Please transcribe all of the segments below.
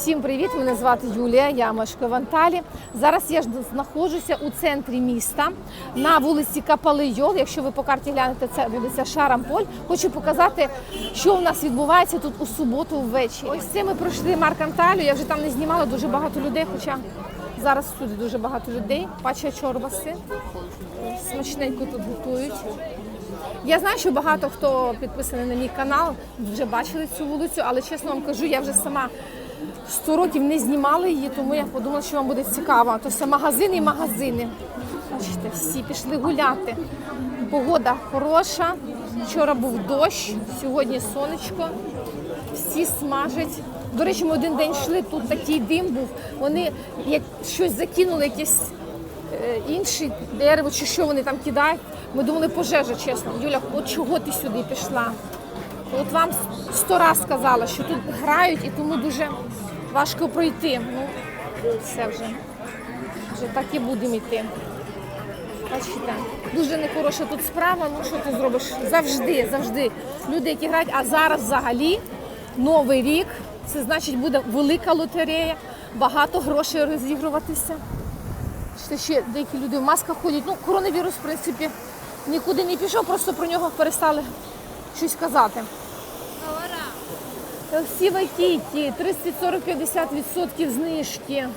Всім привіт! Мене звати Юлія, я мешкаю в Анталі. Зараз я ж знаходжуся у центрі міста на вулиці Капалийол. Якщо ви по карті глянете, це вулиця Шарамполь. Хочу показати, що у нас відбувається тут у суботу ввечері. Ось це ми пройшли Марк Анталію. Я вже там не знімала дуже багато людей, хоча зараз всюди дуже багато людей. Пача чорбаси. Смачненько тут готують. Я знаю, що багато хто підписаний на мій канал, вже бачили цю вулицю, але чесно вам кажу, я вже сама 100 років не знімала її, тому я подумала, що вам буде цікаво. То все магазини і магазини. Бачите, всі пішли гуляти. Погода хороша. Вчора був дощ, сьогодні сонечко. Всі смажать. До речі, ми один день йшли, тут такий дим був. Вони як щось закинули, якесь е, інше дерево чи що вони там кидають. Ми думали, пожежа, чесно. Юля, от чого ти сюди пішла? От вам сто раз сказала, що тут грають і тому дуже важко пройти. Ну, все вже. Вже так і будемо йти. Бачите, дуже нехороша тут справа. Ну що ти зробиш? Завжди, завжди. Люди, які грають, а зараз взагалі новий рік. Це значить буде велика лотерея, багато грошей розігруватися. Що ще деякі люди в масках ходять. Ну, коронавірус, в принципі, нікуди не пішов, просто про нього перестали щось казати. Всі вайкіті, 30, 40, 50% знижки.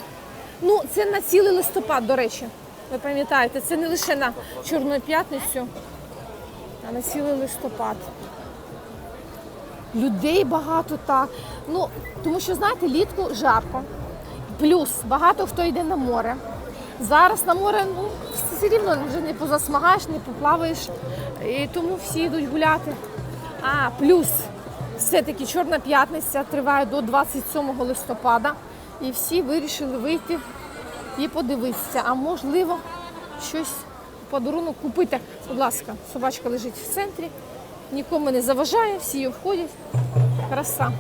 Ну, це на цілий листопад, до речі. Ви пам'ятаєте, це не лише на Чорну п'ятницю, а на цілий листопад. Людей багато так. Ну, тому що, знаєте, літку жарко. Плюс багато хто йде на море. Зараз на море ну, все рівно вже не позасмагаєш, не поплаваєш. І тому всі йдуть гуляти. А, плюс все-таки Чорна п'ятниця триває до 27 листопада. І всі вирішили вийти і подивитися. А можливо, щось в подарунок купити. Будь ласка, собачка лежить в центрі, нікому не заважає, всі її входять. Краса.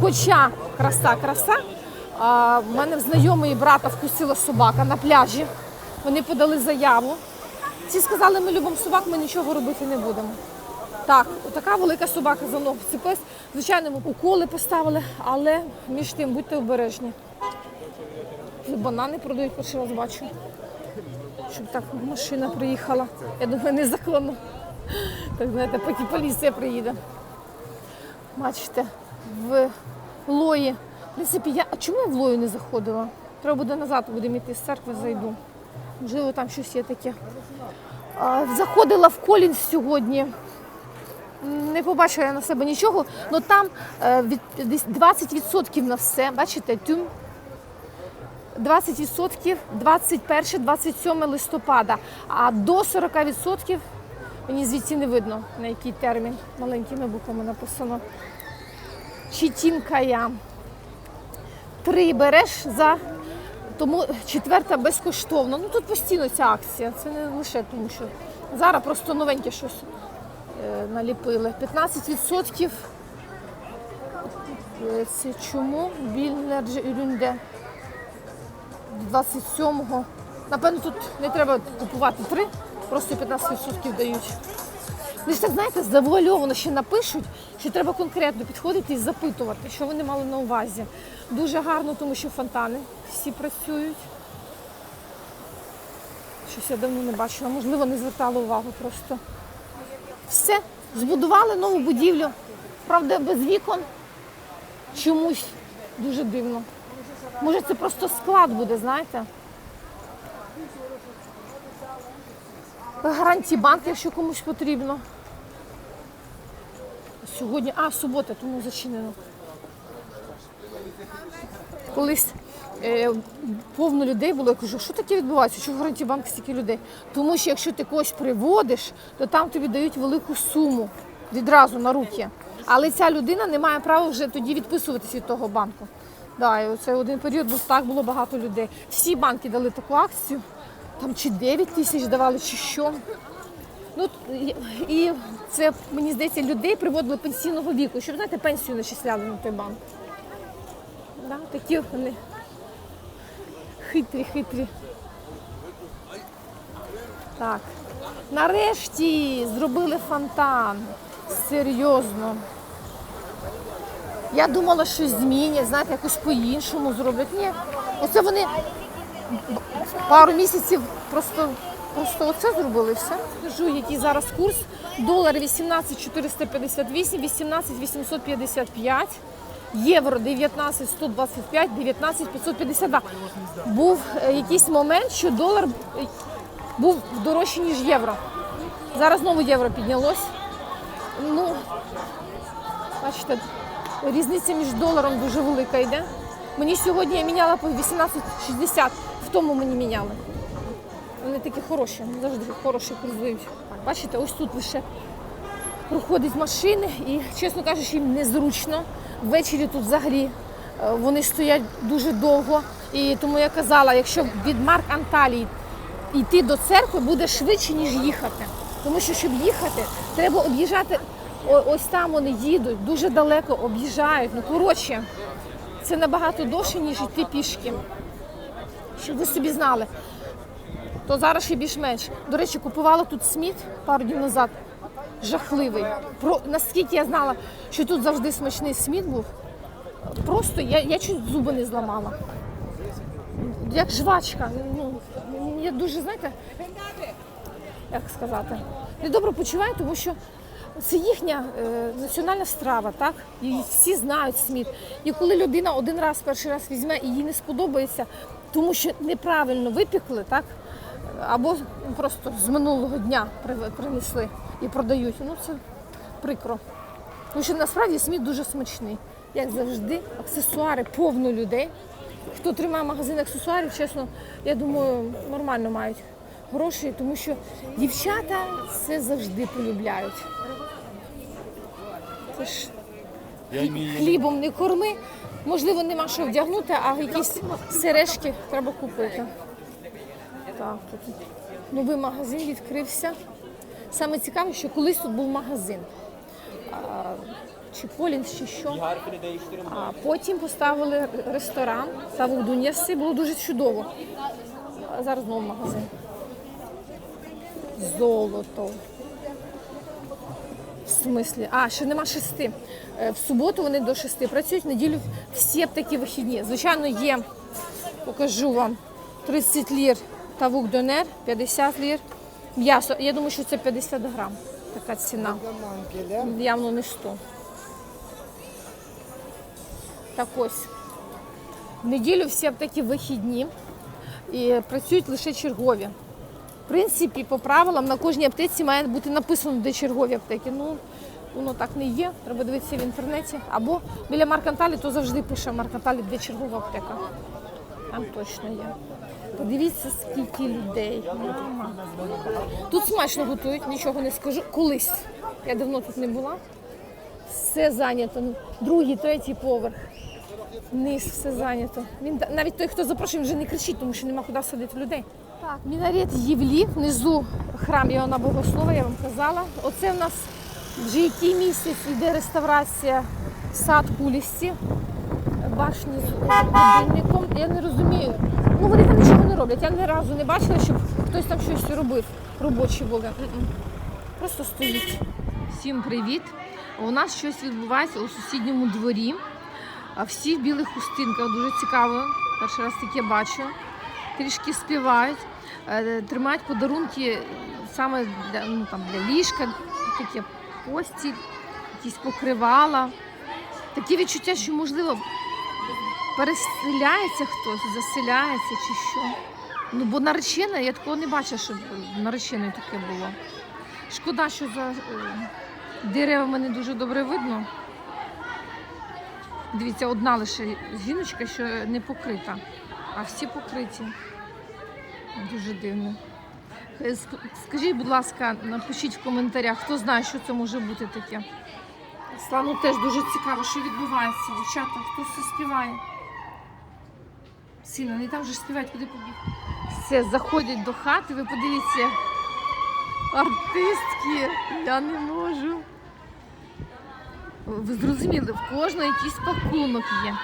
Хоча краса, краса. А, в мене в знайомої брата вкусила собака на пляжі. Вони подали заяву. Ці сказали, ми любимо собак, ми нічого робити не будемо. Так, така велика собака за ногу вцепилась. Звичайно, уколи поставили, але між тим будьте обережні. Банани продають, перший раз бачу. Щоб так машина приїхала. Я думаю, незаконно. Так знаєте, поки поліція приїде. Бачите, в лої. В принципі, я... А чому я в лою не заходила? Треба буде назад, будемо йти з церкви, зайду. Можливо, там щось є таке. Заходила в Колінс сьогодні. Не побачила я на себе нічого, але там е, від, десь 20% на все. Бачите, тюм. 20% 21-27 листопада, а до 40% мені звідси не видно, на який термін маленькими буквами написано. Читінкая. Три береш за тому четверта безкоштовно. Ну тут постійно ця акція. Це не лише тому, що зараз просто новеньке щось наліпили. 15% Е, це чому? Більнердж Ірюнде. 27-го. Напевно, тут не треба купувати три, просто 15% дають. Ви ж так знаєте, завуальовано ще напишуть, що треба конкретно підходити і запитувати, що вони мали на увазі. Дуже гарно, тому що фонтани всі працюють. Щось я давно не бачила, можливо, не звертала увагу просто. Все, збудували нову будівлю. Правда, без вікон. Чомусь дуже дивно. Може, це просто склад буде, знаєте? Гарантії банк, якщо комусь потрібно. Сьогодні, а, субота, тому зачинено. Колись е, повно людей було, я кажу, що таке відбувається? Чого в гарантії банк стільки людей? Тому що якщо ти когось приводиш, то там тобі дають велику суму відразу на руки. Але ця людина не має права вже тоді відписуватись від того банку. Да, і оце один період був так було багато людей. Всі банки дали таку акцію, там чи 9 тисяч давали, чи що. Ну і це мені здається, людей приводили пенсійного віку, щоб знаєте, пенсію начисляли на той банк. Да, такі вони хитрі, хитрі. Так. Нарешті зробили фонтан. Серйозно. Я думала, щось змінять, знаєте, якось по-іншому зроблять. Ні. Оце вони пару місяців просто, просто оце зробили все. Кажу, який зараз курс. Долар 18 458, 18 855. Євро 19 125, 19 552. Був е, якийсь момент, що долар е, був дорожчий, ніж євро. Зараз знову євро піднялось. Ну, бачите, різниця між доларом дуже велика йде. Мені сьогодні я міняла по 18,60, в тому мені міняли. Вони такі хороші, завжди хороші курсують. Бачите, ось тут лише проходять машини і, чесно кажучи, їм незручно. Ввечері тут взагалі е, вони стоять дуже довго. І тому я казала, якщо від Марк Анталії йти до церкви буде швидше, ніж їхати. Тому що, щоб їхати, треба об'їжджати. Ось там вони їдуть, дуже далеко об'їжджають. Ну, коротше, це набагато довше, ніж йти пішки. Щоб ви собі знали. То зараз ще більш-менш. До речі, купувала тут сміт пару днів назад. Жахливий. Про наскільки я знала, що тут завжди смачний сміт був. Просто я, я чуть зуби не зламала. Як жвачка. Ну, я дуже, знаєте, як сказати, недобре почуваю, тому що це їхня е, національна страва, так? І всі знають сміт. І коли людина один раз, перший раз візьме і їй не сподобається, тому що неправильно випікли, так? Або просто з минулого дня принесли і продають. Ну це прикро. Тому що насправді сміт дуже смачний. Як завжди, аксесуари повно людей. Хто тримає магазин аксесуарів, чесно, я думаю, нормально мають гроші, тому що дівчата це завжди полюбляють. Це ж хлібом не корми. Можливо, нема що вдягнути, а якісь сережки треба купити. Так, тут новий магазин відкрився. Саме цікаве, що колись тут був магазин. Чи Полінс, чи що. А потім поставили ресторан Тавук Дуньяси, було дуже чудово. Зараз знову магазин. Золото. В смислі? А, ще нема шести. Е, В суботу вони до шести працюють, в неділю всі аптеки вихідні. Звичайно, є, покажу вам, 30 лір тавук донер, 50 лір. М'ясо. Я думаю, що це 50 грам. Така ціна. Явно не 100. Так ось. В неділю всі аптеки вихідні і працюють лише чергові. В принципі, по правилам на кожній аптеці має бути написано, де чергові аптеки. Ну, воно так не є. Треба дивитися в інтернеті. Або біля Марканталі, то завжди пише Марканталі, де чергова аптека. Там точно є. Подивіться, скільки людей. Тут смачно готують, нічого не скажу. Колись. Я давно тут не була. Все зайнято. Другий, третій поверх. Низ все зайнято. Він навіть той, хто запрошує, він вже не кричить, тому що нема куди садити людей. Так, мінарет Євлі, внизу храм Іоанна Богослова, я вам казала. Оце в нас вже який місяць йде реставрація сад кулісті, башні з годинником. Я не розумію. Ну вони там нічого не роблять. Я ні разу не бачила, щоб хтось там щось робив. Робочі були. Просто стоїть. Всім привіт! У нас щось відбувається у сусідньому дворі. Всі в білих хустинках дуже цікаво. Перший раз таке бачу. Трішки співають, е, тримають подарунки саме для, ну, там, для ліжка, таке постіль, якісь покривала. Таке відчуття, що можливо переселяється хтось, заселяється чи що. Ну, бо наречена, я такого не бачила, щоб нареченою таке було. Шкода, що за е, деревами не дуже добре видно. Дивіться, одна лише жіночка, що не покрита, а всі покриті. Дуже дивно. Е, Скажіть, будь ласка, напишіть в коментарях, хто знає, що це може бути таке. Слану теж дуже цікаво, що відбувається. Дівчата, хто все співає. Сина, вони там вже співають, куди побіг. Все, заходять до хати, ви подивіться. Артистки, я не можу. Ви зрозуміли, в кожного якийсь пакунок є.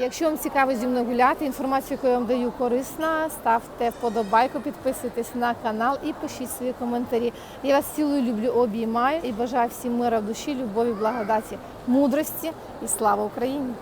Якщо вам цікаво зі мною гуляти, інформацію, яку я вам даю, корисна, ставте вподобайку, підписуйтесь на канал і пишіть свої коментарі. Я вас цілую, люблю, обіймаю і бажаю всім мира в душі, любові, благодаті, мудрості і слава Україні!